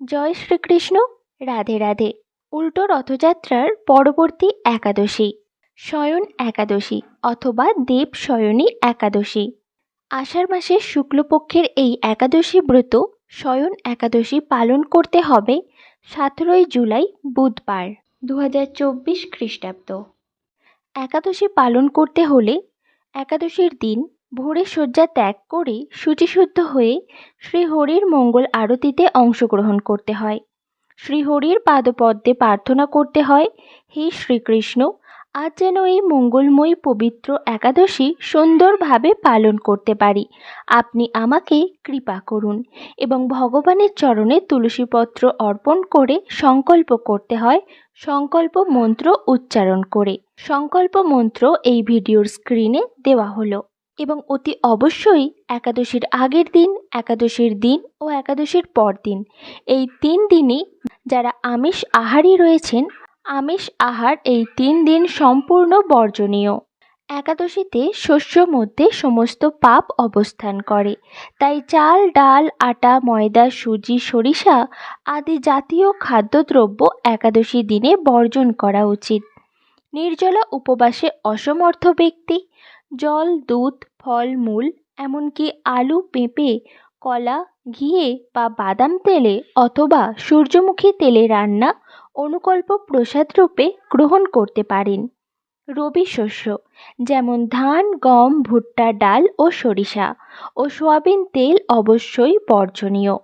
জয় শ্রীকৃষ্ণ, রাধে রাধে। উল্টো রথযাত্রার পরবর্তী একাদশী। শয়ন একাদশী অথবা দেব শয়নী একাদশী। আষাঢ় মাসের শুক্লপক্ষের এই একাদশী ব্রত শয়ন একাদশী পালন করতে হবে সতেরোই জুলাই বুধবার দু হাজার চব্বিশ খ্রিস্টাব্দ। একাদশী পালন করতে হলে একাদশীর দিন ভোরে শয্যা ত্যাগ করে শুচিশুদ্ধ হয়ে শ্রীহরির মঙ্গল আরতিতে অংশগ্রহণ করতে হয়। শ্রীহরির পাদপদ্মে প্রার্থনা করতে হয়, হে শ্রীকৃষ্ণ, আজ যেন এই মঙ্গলময়ী পবিত্র একাদশী সুন্দরভাবে পালন করতে পারি। আপনি আমাকে কৃপা করুন এবং ভগবানের চরণে তুলসীপত্র অর্পণ করে সংকল্প করতে হয়। সংকল্প মন্ত্র উচ্চারণ করে। সংকল্প মন্ত্র এই ভিডিওর স্ক্রিনে দেওয়া হলো। এবং অতি অবশ্যই একাদশীর আগের দিন, একাদশীর দিন ও একাদশীর পর দিন। এই তিন দিনই যারা আমিষ আহারই রয়েছেন, আমিষ আহার এই তিন দিন সম্পূর্ণ বর্জনীয়। একাদশীতে শস্য মধ্যে সমস্ত পাপ অবস্থান করে। তাই চাল, ডাল, আটা, ময়দা, সুজি, সরিষা আদি জাতীয় খাদ্যদ্রব্য একাদশী দিনে বর্জন করা উচিত। নির্জলা উপবাসে অসমর্থ ব্যক্তি, জল, দুধ ফল মূল এমনকি আলু পেঁপে, কলা, ঘিয়ে বা বাদাম তেলে অথবা সূর্যমুখী তেলে রান্না অনুকল্প প্রসাদ রূপে গ্রহণ করতে পারেন। রবি শস্য, যেমন ধান, গম, ভুট্টা, ডাল ও সরিষা ও সোয়াবিন তেল অবশ্যই বর্জনীয়।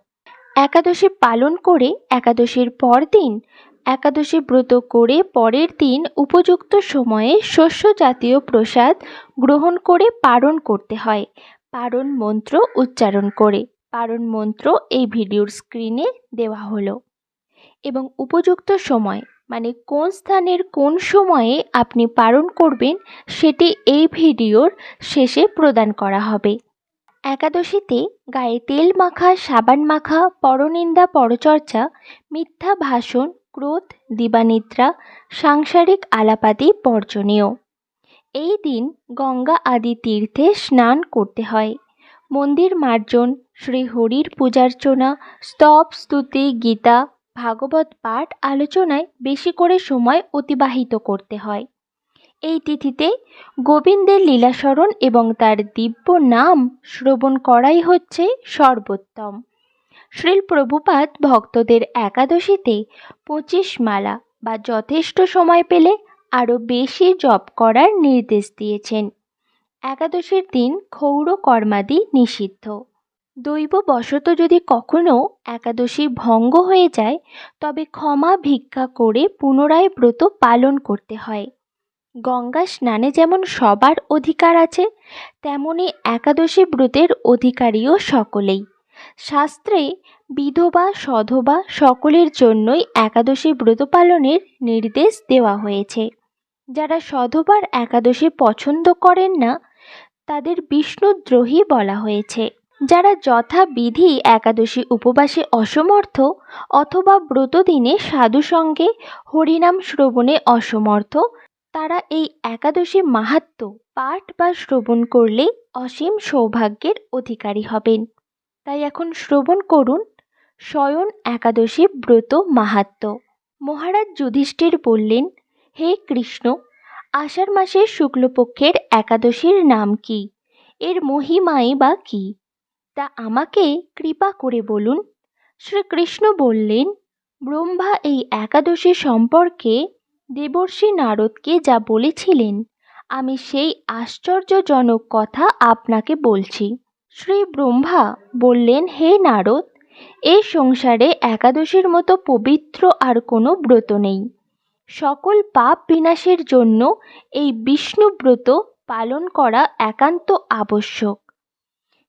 একাদশী পালন করে একাদশীর পরদিন একাদশী ব্রত করে পরের দিন উপযুক্ত সময়ে শস্য জাতীয় প্রসাদ গ্রহণ করে পারণ করতে হয়। পারণ মন্ত্র উচ্চারণ করে। পারণ মন্ত্র এই ভিডিওর স্ক্রিনে দেওয়া হলো। এবং উপযুক্ত সময় মানে কোন স্থানের কোন সময়ে আপনি পালন করবেন সেটি এই ভিডিওর শেষে প্রদান করা হবে। একাদশীতে গায়ে তেল মাখা, সাবান মাখা, পরনিন্দা, পরচর্চা, মিথ্যা ভাষণ ক্রোধ, দিবানিদ্রা, সাংসারিক আলাপাদি বর্জনীয়। এই দিন গঙ্গা আদি তীর্থে স্নান করতে হয়। মন্দির মার্জন, শ্রীহরির পূজার্চনা, স্তব, স্তুতি, গীতা, ভাগবত পাঠ আলোচনায় বেশি করে সময় অতিবাহিত করতে হয়। এই তিথিতে গোবিন্দের লীলাস্মরণ এবং তার দিব্য নাম শ্রবণ করাই হচ্ছে সর্বোত্তম। শ্রীল প্রভুপাদ ভক্তদের একাদশীতে পঁচিশ মালা বা যথেষ্ট সময় পেলে আরও বেশি জপ করার নির্দেশ দিয়েছেন। একাদশীর দিন ক্ষৌর কর্মাদি নিষিদ্ধ। দৈব বশত যদি কখনও একাদশী ভঙ্গ হয়ে যায়, তবে ক্ষমা ভিক্ষা করে পুনরায় ব্রত পালন করতে হয়। গঙ্গা স্নানে যেমন সবার অধিকার আছে, তেমনি একাদশী ব্রতের অধিকারীও সকলেই। শাস্ত্রে বিধবা, সধবা সকলের জন্যই একাদশী ব্রত পালনের নির্দেশ দেওয়া হয়েছে। যারা সধবার একাদশী পছন্দ করেন না, তাদের বিষ্ণুদ্রোহী বলা হয়েছে। যারা যথাবিধি একাদশী উপবাসে অসমর্থ অথবা ব্রতদিনে সাধু সঙ্গে হরিনাম শ্রবণে অসমর্থ, তারা এই একাদশী মাহাত্ম পাঠ বা শ্রবণ করলে অসীম সৌভাগ্যের অধিকারী হবেন। তাই এখন শ্রবণ করুন। স্বয়ন একাদশী ব্রত মাহাত্ম। মহারাজ যুধিষ্ঠির বললেন, হে কৃষ্ণ, আষাঢ় মাসের শুক্লপক্ষের একাদশীর নাম কি? এর মহিমাই বা কী? তা আমাকে কৃপা করে বলুন। শ্রীকৃষ্ণ বললেন, ব্রহ্মা এই একাদশী সম্পর্কে দেবর্ষি নারদকে যা বলেছিলেন, আমি সেই আশ্চর্যজনক কথা আপনাকে বলছি। শ্রী ব্রহ্মা বললেন, হে নারদ, এই সংসারে একাদশীর মতো পবিত্র আর কোনো ব্রত নেই। সকল পাপ বিনাশের জন্য এই বিষ্ণু ব্রত পালন করা একান্ত আবশ্যক।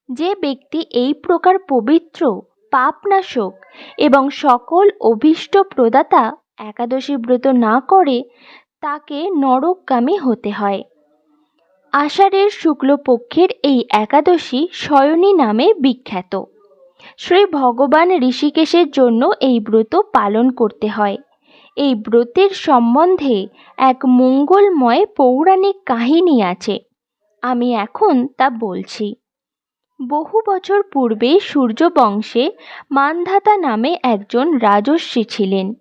যে ব্যক্তি এই প্রকার পবিত্র, পাপনাশক এবং সকল অভীষ্ট প্রদাতা একাদশী ব্রত না করে, তাকে নরকগামী হতে হয়। আষাঢ়ের শুক্লপক্ষের এই একাদশী শয়নী নামে বিখ্যাত। শ্রী ভগবান ঋষিকেশের জন্য এই ব্রত পালন করতে হয়। এই ব্রতের সম্বন্ধে এক মঙ্গলময় পৌরাণিক কাহিনী আছে। আমি এখন তা বলছি। বহু বছর পূর্বে সূর্যবংশে মানধাতা নামে একজন রাজস্বী ছিলেন।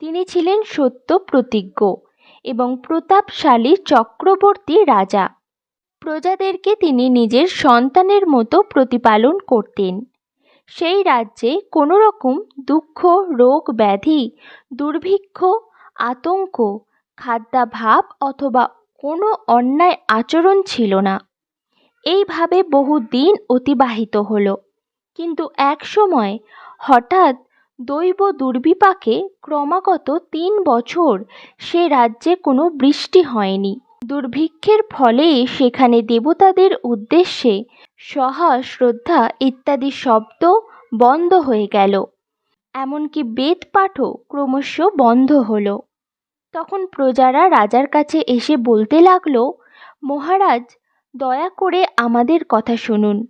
তিনি ছিলেন সত্য প্রতিজ্ঞ এবং প্রতাপশালী চক্রবর্তী রাজা। প্রজাদেরকে তিনি নিজের সন্তানের মতো প্রতিপালন করতেন। সেই রাজ্যে কোনো রকম দুঃখ, রোগ, ব্যাধি, দুর্ভিক্ষ, আতঙ্ক, খাদ্যাভাব অথবা কোনো অন্যায় আচরণ ছিল না। এইভাবে বহু দিন অতিবাহিত হলো। কিন্তু এক সময় হঠাৎ দৈব দুর্বিপাকে ক্রমাগত তিন বছর সে রাজ্যে কোনো বৃষ্টি হয়নি। দুর্ভিক্ষের ফলে সেখানে দেবতাদের উদ্দেশ্যে সহা শ্রদ্ধা ইত্যাদি শব্দ বন্ধ হয়ে গেল। এমনকি বেদ পাঠও ক্রমশ বন্ধ হলো। তখন প্রজারা রাজার কাছে এসে বলতে লাগল, মহারাজ, দয়া করে আমাদের কথা শুনুন।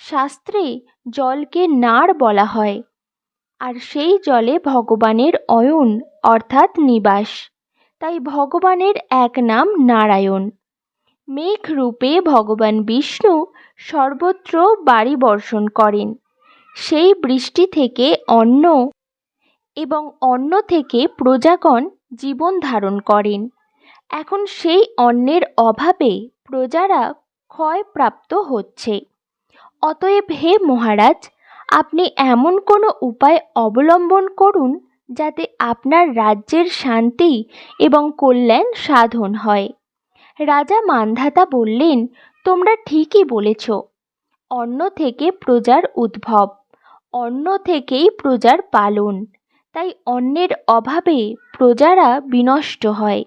শাস্ত্রে জলকে নাড় বলা হয়, আর সেই জলে ভগবানের অয়ন, অর্থাৎ নিবাস। তাই ভগবানের এক নাম নারায়ণ। মেঘ রূপে ভগবান বিষ্ণু সর্বত্র বাড়ি বর্ষণ করেন। সেই বৃষ্টি থেকে অন্ন এবং অন্ন থেকে প্রজাগণ জীবন ধারণ করেন। এখন সেই অন্নের অভাবে প্রজারা ক্ষয়প্রাপ্ত হচ্ছে। অতএব হে মহারাজ, আপনি এমন কোনো উপায় অবলম্বন করুন যাতে আপনার রাজ্যের শান্তি এবং কল্যাণ সাধন হয়। রাজা মান্ধাতা বললেন, তোমরা ঠিকই বলেছ। অন্ন থেকে প্রজার উদ্ভব, অন্ন থেকেই প্রজার পালন। তাই অন্যের অভাবে প্রজারা বিনষ্ট হয়,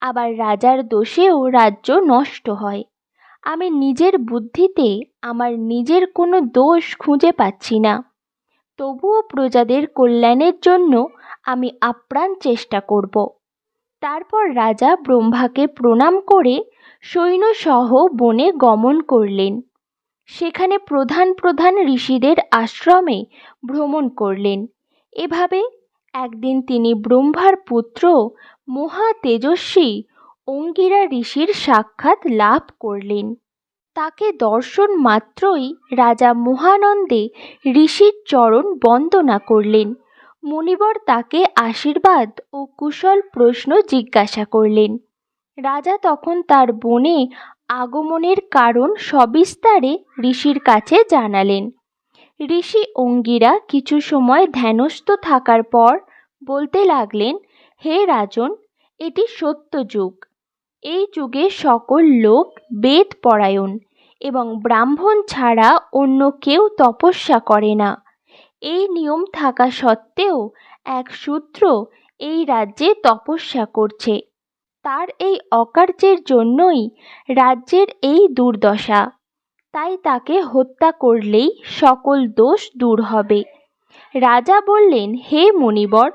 আবার রাজার দোষেও রাজ্য নষ্ট হয়। আমি নিজের বুদ্ধিতে আমার নিজের কোনো দোষ খুঁজে পাচ্ছি না। তবুও প্রজাদের কল্যাণের জন্য আমি আপ্রাণ চেষ্টা করব। তারপর রাজা ব্রহ্মাকে প্রণাম করে সৈন্যসহ বনে গমন করলেন। সেখানে প্রধান প্রধান ঋষিদের আশ্রমে ভ্রমণ করলেন। এভাবে একদিন তিনি ব্রহ্মার পুত্র মহা তেজস্বী অঙ্গিরা ঋষির সাক্ষাৎ লাভ করলেন। তাকে দর্শন মাত্রই রাজা মহানন্দে ঋষির চরণ বন্দনা করলেন। মুনিবর তাকে আশীর্বাদ ও কুশল প্রশ্ন জিজ্ঞাসা করলেন। রাজা তখন তার বনে আগমনের কারণ সবিস্তারে ঋষির কাছে জানালেন। ঋষি অঙ্গিরা কিছু সময় ধ্যানস্থ থাকার পর বলতে লাগলেন, হে রাজন, এটি সত্য যুগ এই যুগে সকল লোক বেদ পরায়ণ এবং ব্রাহ্মণ ছাড়া অন্য কেউ তপস্যা করে না। এই নিয়ম থাকা সত্ত্বেও এক সূত্র এই রাজ্যে তপস্যা করছে। তার এই অকার্যের জন্যই রাজ্যের এই দুর্দশা। তাই তাকে হত্যা করলেই সকল দোষ দূর হবে। রাজা বললেন, হে মণিবর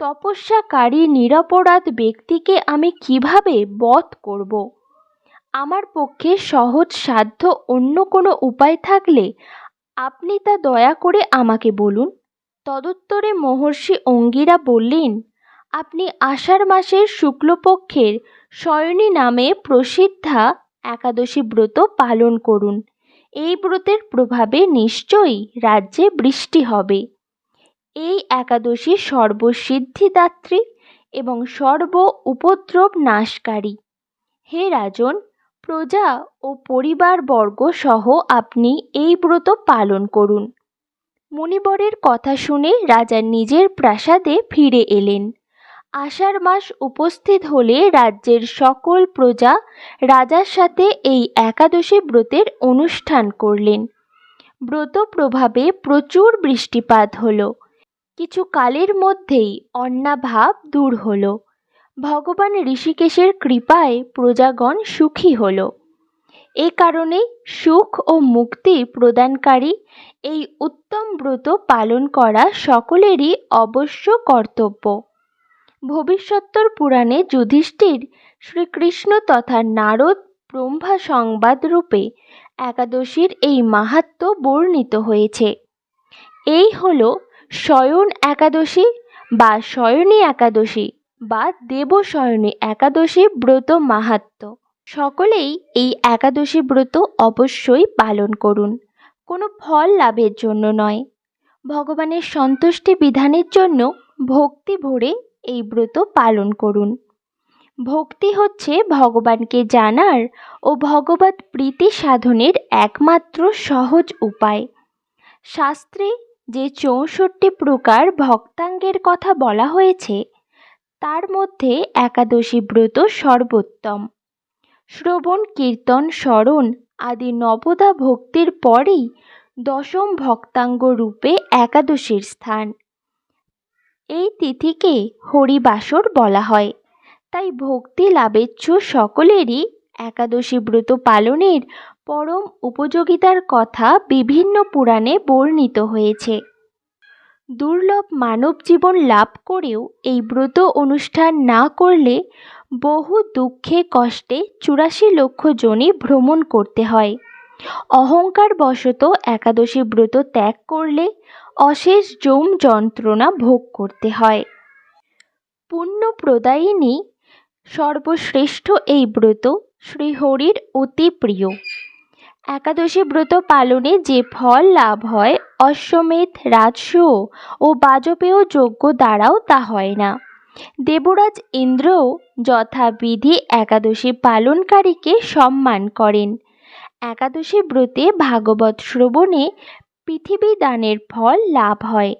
তপস্যাকারী নিরপরাধ ব্যক্তিকে আমি কীভাবে বধ করব? আমার পক্ষে সহজ সাধ্য অন্য কোনো উপায় থাকলে আপনি তা দয়া করে আমাকে বলুন। তদুত্তরে মহর্ষি অঙ্গিরা বললেন, আপনি আষাঢ় মাসের শুক্লপক্ষের শয়নী নামে প্রসিদ্ধা একাদশী ব্রত পালন করুন। এই ব্রতের প্রভাবে নিশ্চয়ই রাজ্যে বৃষ্টি হবে। এই একাদশী সর্বসিদ্ধিদাত্রী এবং সর্ব উপদ্রব নাশকারী। হে রাজন, প্রজা ও পরিবারবর্গ সহ আপনি এই ব্রত পালন করুন। মুনিবরের কথা শুনে রাজা নিজের প্রাসাদে ফিরে এলেন। আষাঢ় মাস উপস্থিত হলে রাজ্যের সকল প্রজা রাজার সাথে এই একাদশী ব্রতের অনুষ্ঠান করলেন। ব্রত প্রভাবে প্রচুর বৃষ্টিপাত হলো। কিছু কালের মধ্যেই অন্নাভাব দূর হল। ভগবান ঋষিকেশের কৃপায় প্রজাগণ সুখী হল। এ কারণে সুখ ও মুক্তি প্রদানকারী এই উত্তম ব্রত পালন করা সকলেরই অবশ্য কর্তব্য। ভবিষ্যত্তর পুরাণে যুধিষ্ঠির শ্রীকৃষ্ণ তথা নারদ ব্রহ্মা সংবাদ রূপে একাদশীর এই মাহাত্ম বর্ণিত হয়েছে। এই হল শয়ন একাদশী বা শয়নী একাদশী বা দেবশয়নী একাদশী ব্রত মাহাত্ম। সকলেই এই একাদশী ব্রত অবশ্যই পালন করুন। কোনো ফল লাভের জন্য নয়। ভগবানের সন্তুষ্টি বিধানের জন্য ভক্তি ভরে এই ব্রত পালন করুন। ভক্তি হচ্ছে ভগবানকে জানার ও ভগবত প্রীতি সাধনের একমাত্র সহজ উপায়। শাস্ত্রে যে চৌষট্টি প্রকার ভক্তাঙ্গের কথা বলা হয়েছে, তার মধ্যে একাদশী ব্রত সর্বোত্তম। শ্রবণ, কীর্তন, স্মরণ আদি নবদা ভক্তির পরেই দশম ভক্তাঙ্গ রূপে একাদশীর স্থান। এই তিথিকে হরিবাসর বলা হয়। তাই ভক্তি লাভেচ্ছ সকলেরই একাদশী ব্রত পালনের পরম উপযোগিতার কথা বিভিন্ন পুরাণে বর্ণিত হয়েছে। দুর্লভ মানব জীবন লাভ করেও এই ব্রত অনুষ্ঠান না করলে বহু দুঃখে, কষ্টে চুরাশি লক্ষ জনই ভ্রমণ করতে হয়। অহংকার বশত একাদশী ব্রত ত্যাগ করলে অশেষ যম যন্ত্রণা ভোগ করতে হয়। পুণ্য প্রদায়িনী সর্বশ্রেষ্ঠ এই ব্রত শ্রীহরির অতি প্রিয়। একাদশী ব্রত পালনে যে ফল লাভ হয়, অশ্বমেধ রাজস্ব ও বাজপেয় যজ্ঞ দ্বারাও তা হয় না। দেবরাজ ইন্দ্রও যথাবিধি একাদশী পালনকারীকে সম্মান করেন। একাদশী ব্রতে ভাগবত শ্রবণে পৃথিবী দানের ফল লাভ হয়।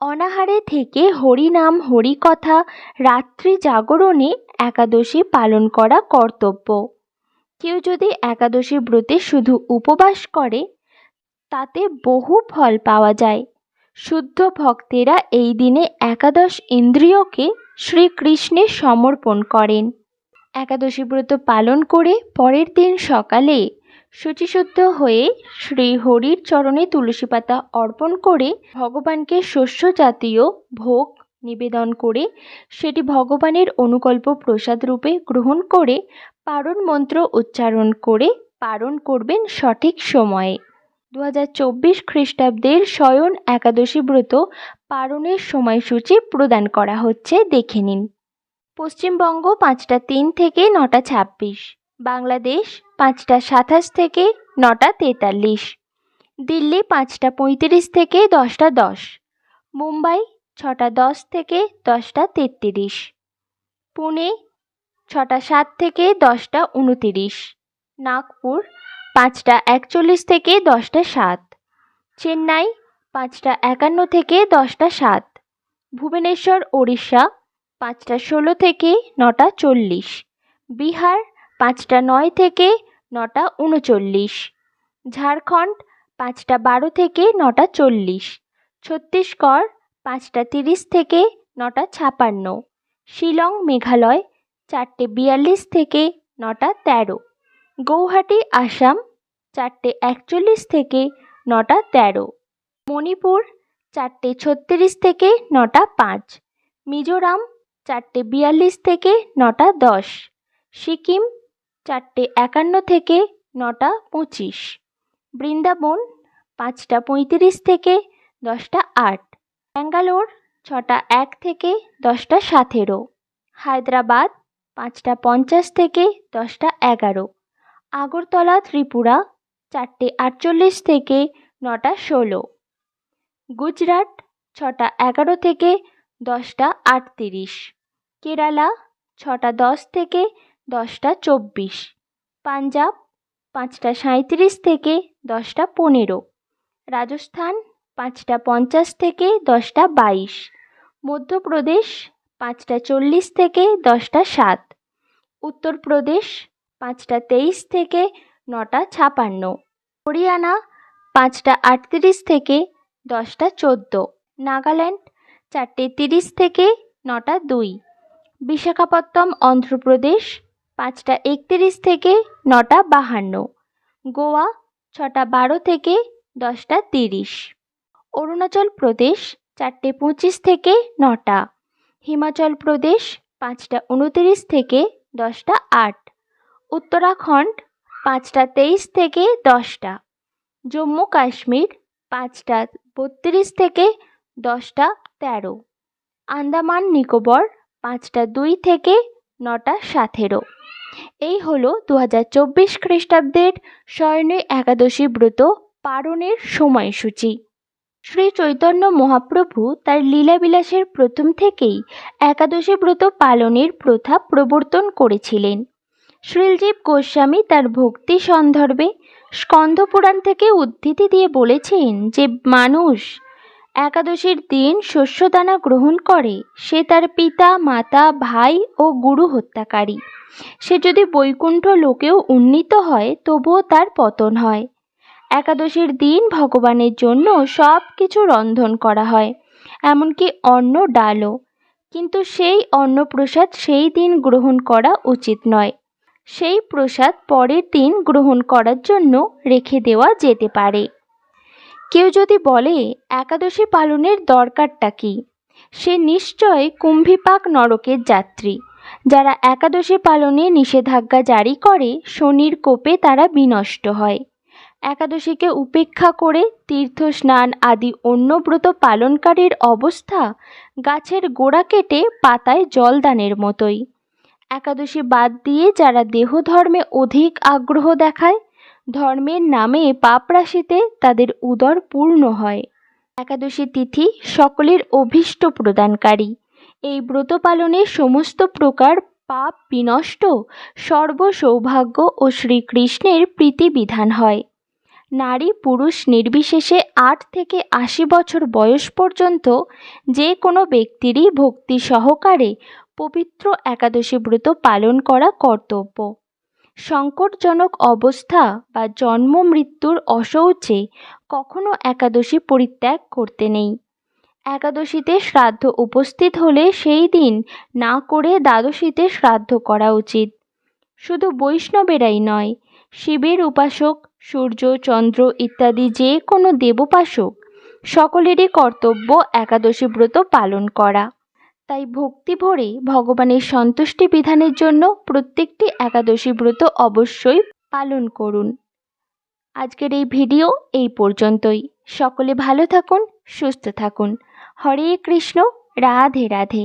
অনাহারে থেকে হরিনাম, হরিকথা, রাত্রি জাগরণে একাদশী পালন করা কর্তব্য। কেউ যদি একাদশী ব্রতে শুধু উপবাস করে, তাতে বহু ফল পাওয়া যায়। শুদ্ধ ভক্তেরা এই দিনে একাদশ ইন্দ্রিয়কে শ্রীকৃষ্ণে সমর্পণ করেন। একাদশী ব্রত পালন করে পরের দিন সকালে শুচিশুদ্ধ হয়ে শ্রী হরির চরণে তুলসী পাতা অর্পণ করে ভগবানকে শস্য জাতীয় ভোগ নিবেদন করে সেটি ভগবানের অনুকল্প প্রসাদ রূপে গ্রহণ করে পারণ মন্ত্র উচ্চারণ করে পারণ করবেন সঠিক সময়ে। দু হাজার চব্বিশ খ্রিস্টাব্দের শয়ন একাদশী ব্রত পারণের সময়সূচি প্রদান করা হচ্ছে, দেখে নিন। পশ্চিমবঙ্গ পাঁচটা তিন থেকে নটা ছাব্বিশ, বাংলাদেশ পাঁচটা সাতাশ থেকে নটা তেতাল্লিশ, দিল্লি পাঁচটা পঁয়ত্রিশ থেকে দশটা দশ, মুম্বাই ছটা দশ থেকে দশটা তেত্রিশ। পুনে ছটা সাত থেকে দশটা উনতিরিশ। নাগপুর পাঁচটা একচল্লিশ থেকে দশটা সাত। চেন্নাই পাঁচটা একান্ন থেকে দশটা সাত। ভুবনেশ্বর, ওড়িশা পাঁচটা ষোলো থেকে নটা চল্লিশ। বিহার পাঁচটা নয় থেকে নটা উনচল্লিশ। ঝাড়খণ্ড পাঁচটা বারো থেকে নটা চল্লিশ। ছত্তিশগড় পাঁচটা তিরিশ থেকে নটা ছাপান্ন। শিলং মেঘালয়, চারটে বিয়াল্লিশ থেকে নটা তেরো। গৌহাটি, আসাম, চারটে একচল্লিশ থেকে নটা তেরো। মণিপুর, চারটে ছত্রিশ থেকে নটা পাঁচ। মিজোরাম, চারটে বিয়াল্লিশ থেকে নটা দশ। সিকিম, চারটে একান্ন থেকে নটা পঁচিশ। বৃন্দাবন, পাঁচটা পঁয়ত্রিশ থেকে দশটা আট। ব্যাঙ্গালোর, ছটা এক থেকে দশটা সাতেরো। হায়দ্রাবাদ, পাঁচটা পঞ্চাশ থেকে দশটা এগারো। আগরতলা, ত্রিপুরা, চারটে আটচল্লিশ থেকে নটা ষোলো। গুজরাট, ছটা এগারো থেকে দশটা আটত্রিশ। কেরালা, ছটা দশ থেকে দশটা চব্বিশ। পাঞ্জাব, পাঁচটা সাঁইত্রিশ থেকে দশটা পনেরো। রাজস্থান পাঁচটা পঞ্চাশ থেকে দশটা বাইশ। মধ্যপ্রদেশ পাঁচটা চল্লিশ থেকে দশটা সাত। উত্তরপ্রদেশ পাঁচটা তেইশ থেকে নটা ছাপান্ন। হরিয়ানা পাঁচটা আটত্রিশ থেকে দশটা চোদ্দ। নাগাল্যান্ড চারটে তিরিশ থেকে নটা দুই। বিশাখাপত্তম অন্ধ্রপ্রদেশ পাঁচটা একত্রিশ থেকে নটা বাহান্ন। গোয়া ছটা বারো থেকে দশটা তিরিশ। অরুণাচল প্রদেশ চারটে পঁচিশ থেকে নটা। হিমাচল প্রদেশ পাঁচটা উনতিরিশ থেকে দশটা আট। উত্তরাখণ্ড পাঁচটা তেইশ থেকে দশটা। জম্মু কাশ্মীর পাঁচটা বত্রিশ থেকে দশটা তেরো। আন্দামান নিকোবর পাঁচটা দুই থেকে নটা সাতেরো। এই হলো দু হাজার চব্বিশ খ্রিস্টাব্দের স্বর্ণে একাদশী ব্রত পারণের সময়সূচি। শ্রী চৈতন্য মহাপ্রভু তার লীলাবিলাসের প্রথম থেকেই একাদশী ব্রত পালনের প্রথা প্রবর্তন করেছিলেন। শ্রীলজীব গোস্বামী তার ভক্তি সন্দর্ভে স্কন্ধপুরাণ থেকে উদ্ধৃতি দিয়ে বলেছেন যে, মানুষ একাদশীর দিন শস্যদানা গ্রহণ করে, সে তার পিতা, মাতা, ভাই ও গুরু হত্যাকারী। সে যদি বৈকুণ্ঠ লোকেও উন্নীত হয়, তবুও তার পতন হয়। একাদশীর দিন ভগবানের জন্য সব কিছু রন্ধন করা হয়, এমনকি অন্ন ডালও। কিন্তু সেই অন্নপ্রসাদ সেই দিন গ্রহণ করা উচিত নয়। সেই প্রসাদ পরের দিন গ্রহণ করার জন্য রেখে দেওয়া যেতে পারে। কেউ যদি বলে, একাদশী পালনের দরকারটা কী? সে নিশ্চয় কুম্ভীপাক নরকের যাত্রী। যারা একাদশী পালনে নিষেধাজ্ঞা জারি করে, শনির কোপে তারা বিনষ্ট হয়। একাদশীকে উপেক্ষা করে তীর্থ স্নান আদি অন্য ব্রত পালনকারীর অবস্থা গাছের গোড়া কেটে পাতায় জলদানের মতোই। একাদশী বাদ দিয়ে যারা দেহ ধর্মে অধিক আগ্রহ দেখায়, ধর্মের নামে পাপ রাশিতে তাদের উদর পূর্ণ হয়। একাদশী তিথি সকলের অভীষ্ট প্রদানকারী। এই ব্রত পালনে সমস্ত প্রকার পাপ বিনষ্ট, সর্বসৌভাগ্য ও শ্রীকৃষ্ণের প্রীতিবিধান হয়। নারী পুরুষ নির্বিশেষে আট থেকে আশি বছর বয়স পর্যন্ত যে কোনো ব্যক্তিরই ভক্তি সহকারে পবিত্র একাদশী ব্রত পালন করা কর্তব্য। সংকটজনক অবস্থা বা জন্ম মৃত্যুর অশৌচে কখনো একাদশী পরিত্যাগ করতে নেই। একাদশীতে শ্রাদ্ধ উপস্থিত হলে সেই দিন না করে দ্বাদশীতে শ্রাদ্ধ করা উচিত। শুধু বৈষ্ণবেরাই নয়, শিবের উপাসক সূর্য, চন্দ্র ইত্যাদি যে কোনো দেবোপাসক সকলেরই কর্তব্য একাদশী ব্রত পালন করা। তাই ভক্তি ভরে ভগবানের সন্তুষ্টি বিধানের জন্য প্রত্যেকটি একাদশী ব্রত অবশ্যই পালন করুন। আজকের এই ভিডিও এই পর্যন্তই। সকলে ভালো থাকুন, সুস্থ থাকুন। হরে কৃষ্ণ, রাধে রাধে।